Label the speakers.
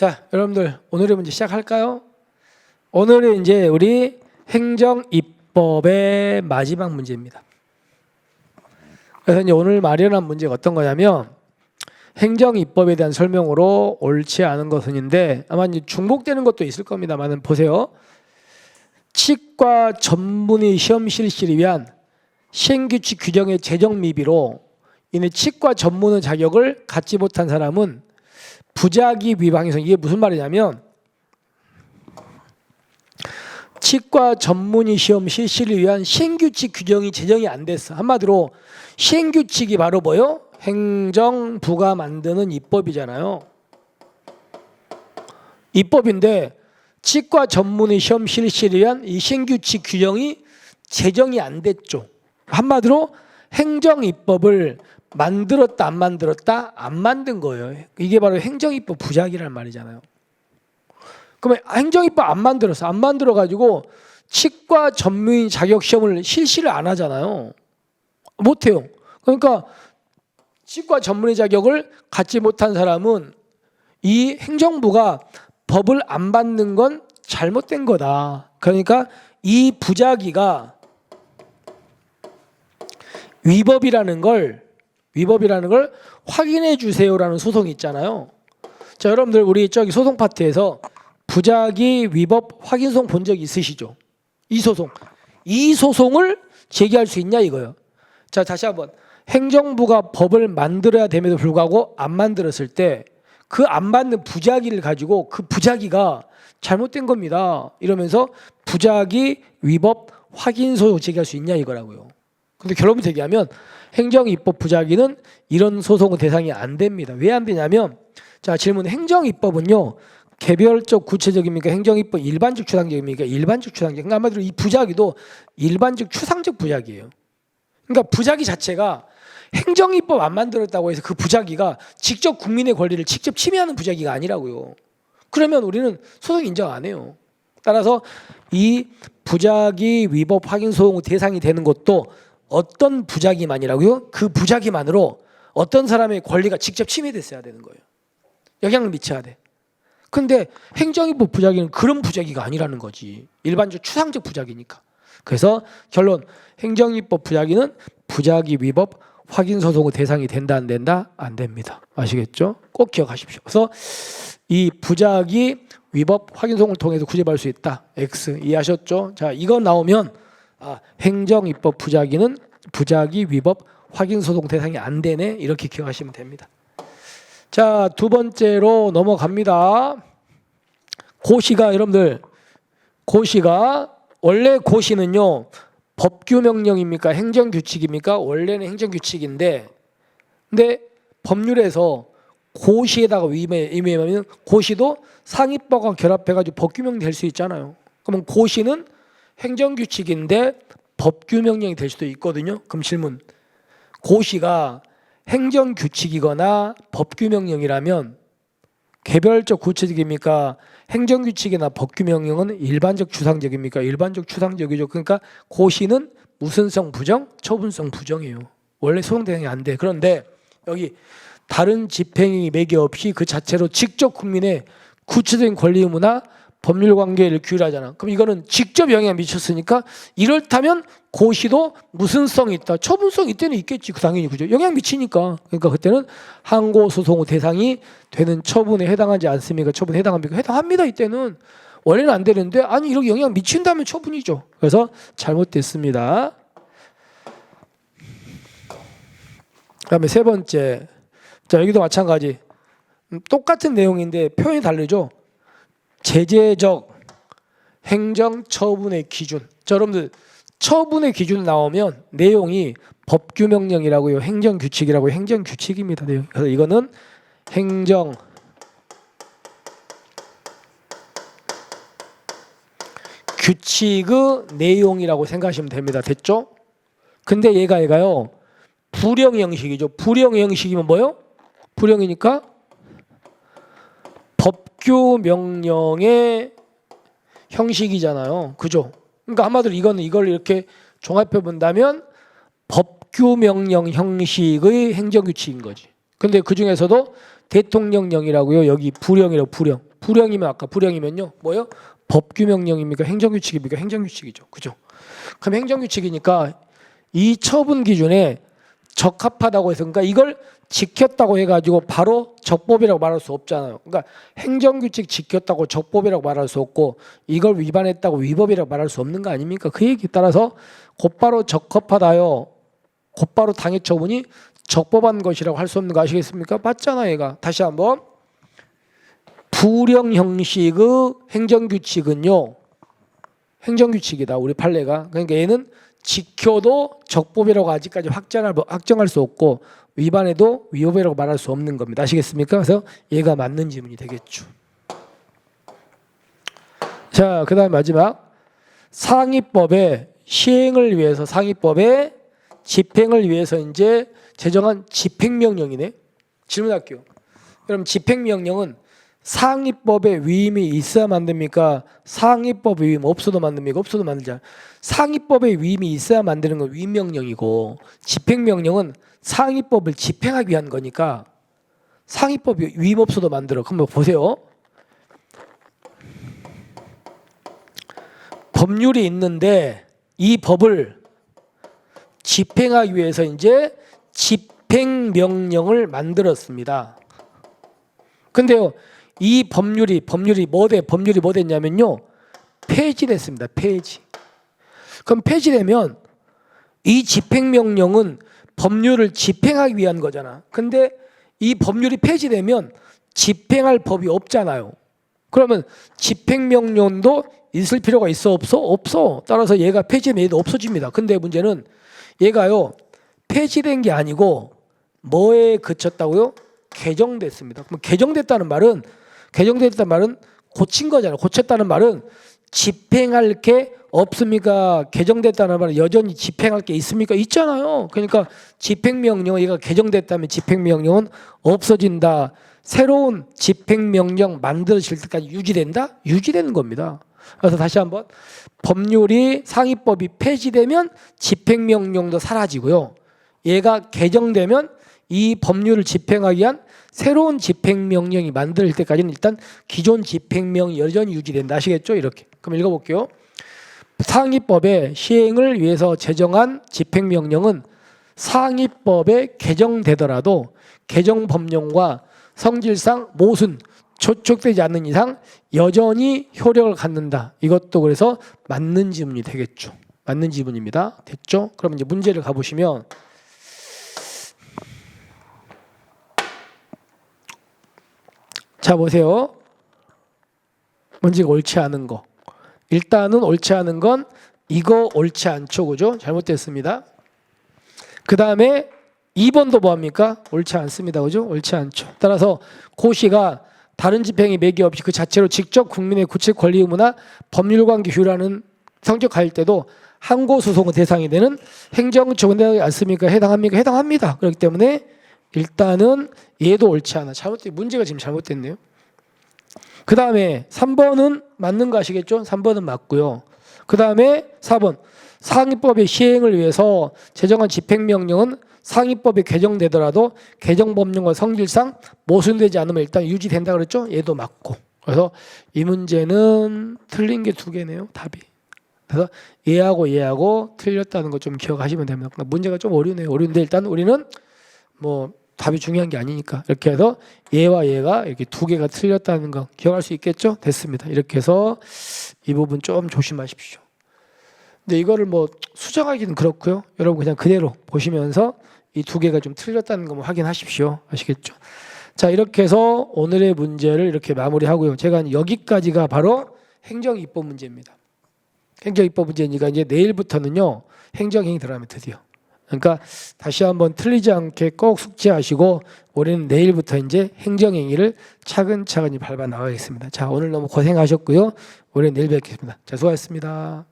Speaker 1: 자, 여러분들 오늘의 문제 시작할까요? 오늘은 이제 우리 행정 입법의 마지막 문제입니다. 그래서 이제 오늘 마련한 문제가 어떤 거냐면 행정 입법에 대한 설명으로 옳지 않은 것은인데 아마 이제 중복되는 것도 있을 겁니다만은 보세요. 치과 전문의 시험 실시를 위한 시행규칙 규정의 재정 미비로 이내 치과 전문의 자격을 갖지 못한 사람은 부작위 위반성 이게 무슨 말이냐면 치과 전문의 시험 실시를 위한 시행규칙 규정이 제정이 안 됐어. 한마디로 시행규칙이 바로 뭐요? 행정부가 만드는 입법이잖아요. 입법인데 치과 전문의 시험 실시를 위한 이 시행규칙 규정이 제정이 안 됐죠. 한마디로 행정 입법을 만들었다 안 만들었다 안 만든 거예요. 이게 바로 행정 입법 부작이란 말이잖아요. 그러면 행정 입법 안 만들었어. 안 만들어 가지고 치과 전문의 자격 시험을 실시를 안 하잖아요. 못 해요. 그러니까 치과 전문의 자격을 갖지 못한 사람은 이 행정부가 법을 안 받는 건 잘못된 거다. 그러니까 이 부작위가 위법이라는 걸 위법이라는 걸 확인해 주세요라는 소송이 있잖아요. 자, 여러분들 우리 저기 소송 파트에서 부작위 위법 확인송 본 적 있으시죠? 이 소송. 이 소송을 제기할 수 있냐 이거요. 자, 다시 한번 행정부가 법을 만들어야 됨에도 불구하고 안 만들었을 때 그 안 맞는 부작위를 가지고 그 부작위가 잘못된 겁니다. 이러면서 부작위 위법 확인 소송 제기할 수 있냐 이거라고요. 근데 결론부터 얘기하면 행정입법 부작위는 이런 소송은 대상이 안 됩니다. 왜 안 되냐면 자 질문 행정입법은요 개별적 구체적입니까 행정입법 일반적 추상적입니까 일반적 추상적 그러니까 한마디로 이 부작위도 일반적 추상적 부작위예요. 그러니까 부작위 자체가 행정입법 안 만들었다고 해서 그 부작위가 직접 국민의 권리를 직접 침해하는 부작위가 아니라고요. 그러면 우리는 소송 인정 안 해요. 따라서 이 부작위 위법 확인 소송 대상이 되는 것도 어떤 부작위만이라고요? 그 부작위만으로 어떤 사람의 권리가 직접 침해됐어야 되는 거예요. 영향을 미쳐야 돼. 근데 행정입법 부작위는 그런 부작위가 아니라는 거지. 일반적 추상적 부작위니까. 그래서 결론 행정입법 부작위는 부작위 위법 확인 소송의 대상이 된다 안 된다 안 됩니다. 아시겠죠? 꼭 기억하십시오. 그래서 이 부작위 위법 확인 소송을 통해서 구제받을 수 있다. X 이해하셨죠? 자, 이거 나오면 아, 행정 입법 부작위는 부작위 위법 확인 소송 대상이 안 되네 이렇게 기억하시면 됩니다. 자, 두 번째로 넘어갑니다. 고시가 여러분들 고시가 원래 고시는요 법규 명령입니까 행정 규칙입니까 원래는 행정 규칙인데 근데 법률에서 고시에다가 위임하면 고시도 상위법과 결합해가지고 법규 명령 될수 있잖아요. 그러면 고시는 행정규칙인데 법규 명령이 될 수도 있거든요. 그럼 질문 고시가 행정규칙이거나 법규 명령이라면 개별적 구체적입니까? 행정규칙이나 법규 명령은 일반적 추상적입니까? 일반적 추상적이죠. 그러니까 고시는 무슨성 부정, 처분성 부정이에요. 원래 소송 대상이 안 돼. 그런데 여기 다른 집행이 매개 없이 그 자체로 직접 국민의 구체적인 권리 의무나 법률 관계를 규율하잖아. 그럼 이거는 직접 영향을 미쳤으니까 이렇다면 고시도 무슨 성이 있다. 처분성이 있다는 있겠지. 그 당연히 그죠. 영향 미치니까. 그러니까 그때는 항고 소송 대상이 되는 처분에 해당하지 않습니까? 처분에 해당합니까? 해당합니다. 이때는 원래는 안 되는데 아니 이렇게 영향 미친다면 처분이죠. 그래서 잘못됐습니다. 그다음에 세 번째. 자, 여기도 마찬가지. 음, 똑같은 내용인데 표현이 다르죠. 제재적 행정 처분의 기준. 자, 여러분들 처분의 기준 나오면 내용이 법규 명령이라고요. 행정 규칙이라고 행정 규칙입니다. 내용. 그래서 이거는 행정 규칙의 내용이라고 생각하시면 됩니다. 됐죠? 근데 얘가 얘가요. 불형 형식이죠. 불형 형식이면 뭐요? 불형이니까 법 규 명령의 형식이잖아요. 그죠? 그러니까 한마디로 이거는 이걸 이렇게 종합해 본다면 법규 명령 형식의 행정 규칙인 거지. 근데 그 중에서도 대통령령이라고요. 여기 불형이라고 불형. 불령이면 아까 불령이면요. 뭐요? 법규 명령입니까? 행정 규칙입니까? 행정 규칙이죠. 그죠? 그럼 행정 규칙이니까 이 처분 기준에 적합하다고 해서 그러니까 이걸 지켰다고 해가지고 바로 적법이라고 말할 수 없잖아요. 그러니까 행정규칙 지켰다고 적법이라고 말할 수 없고 이걸 위반했다고 위법이라고 말할 수 없는 거 아닙니까? 그 얘기 따라서 곧바로 적합하다요. 곧바로 당해 처분이 적법한 것이라고 할 수 없는 거 아시겠습니까? 맞잖아 얘가. 다시 한번 불령 형식의 행정규칙은요. 행정규칙이다. 우리 판례가. 그러니까 얘는 지켜도 적법이라고 아직까지 확정할, 확정할 수 없고 위반해도 위법이라고 말할 수 없는 겁니다. 아시겠습니까? 그래서 얘가 맞는 지문이 되겠죠. 자, 그 다음 마지막 상위법의 시행을 위해서 상위법의 집행을 위해서 이제 제정한 집행명령이네. 질문할게요. 그럼 집행명령은 상위법의 위임이 있어야 만듭니까? 상위법 위임 없어도 만듭니까? 없어도 만들자. 상위법의 위임이 있어야 만드는 건 위임명령이고 집행명령은 상위법을 집행하기 위한 거니까 상위법이 위임 없어도 만들어. 그럼 보세요. 법률이 있는데 이 법을 집행하기 위해서 이제 집행명령을 만들었습니다. 근데요, 이 법률이 법률이 뭐돼 법률이 뭐 됐냐면요, 폐지됐습니다. 폐지. 그럼 폐지되면 이 집행명령은 법률을 집행하기 위한 거잖아. 근데 이 법률이 폐지되면 집행할 법이 없잖아요. 그러면 집행명령도 있을 필요가 있어 없어? 없어. 따라서 얘가 폐지되면 얘도 없어집니다. 근데 문제는 얘가요 폐지된 게 아니고 뭐에 그쳤다고요? 개정됐습니다. 그럼 개정됐다는 말은 개정됐다는 말은 고친 거잖아요. 고쳤다는 말은 집행할 게 없습니까? 개정됐다는 말은 여전히 집행할 게 있습니까? 있잖아요. 그러니까 집행명령 얘가 개정됐다면 집행명령은 없어진다. 새로운 집행명령 만들어질 때까지 유지된다? 유지되는 겁니다. 그래서 다시 한번 법률이 상위법이 폐지되면 집행명령도 사라지고요. 얘가 개정되면 이 법률을 집행하기 위한 새로운 집행명령이 만들 때까지는 일단 기존 집행명이 여전히 유지된다. 아시겠죠? 이렇게. 그럼 읽어볼게요. 상위법의 시행을 위해서 제정한 집행명령은 상위법에 개정되더라도 개정 법령과 성질상 모순, 초촉되지 않는 이상 여전히 효력을 갖는다. 이것도 그래서 맞는 지문이 되겠죠. 맞는 지문입니다. 됐죠? 그럼 이제 문제를 가보시면 자 보세요. 문제가 옳지 않은 거. 일단은 옳지 않은 건 이거 옳지 않죠, 그죠? 잘못됐습니다. 그 다음에 2번도 뭐합니까? 옳지 않습니다, 그죠? 옳지 않죠. 따라서 고시가 다른 집행에 매기 없이 그 자체로 직접 국민의 구체 권리 의무나 법률관계 규율하는 성격할 때도 항고 소송의 대상이 되는 행정처분되지 않습니까? 해당합니까? 해당합니다. 그렇기 때문에 일단은 얘도 옳지 않아. 잘못된 문제가 지금 잘못됐네요. 그 다음에 3번은 맞는 거 아시겠죠? 3번은 맞고요. 그 다음에 4번 상위법의 시행을 위해서 제정한 집행명령은 상위법이 개정되더라도 개정법령과 성질상 모순되지 않으면 일단 유지된다 그랬죠? 얘도 맞고. 그래서 이 문제는 틀린 게 두 개네요. 답이. 그래서 얘하고 얘하고 틀렸다는 거 좀 기억하시면 됩니다. 문제가 좀 어려우네요. 어려운데 일단 우리는 뭐 답이 중요한 게 아니니까 이렇게 해서 얘와 얘가 이렇게 두 개가 틀렸다는 거 기억할 수 있겠죠? 됐습니다. 이렇게 해서 이 부분 좀 조심하십시오. 근데 이거를 뭐 수정하기는 그렇고요. 여러분 그냥 그대로 보시면서 이 두 개가 좀 틀렸다는 거 확인하십시오. 아시겠죠? 자 이렇게 해서 오늘의 문제를 이렇게 마무리하고요. 제가 여기까지가 바로 행정입법 문제입니다. 행정입법 문제니까 이제 내일부터는요 행정행위 들어가면 드디어. 그러니까 다시 한번 틀리지 않게 꼭 숙지하시고 우리는 내일부터 이제 행정행위를 차근차근히 밟아 나가겠습니다. 자 오늘 너무 고생하셨고요. 우리는 내일 뵙겠습니다. 자 수고하셨습니다.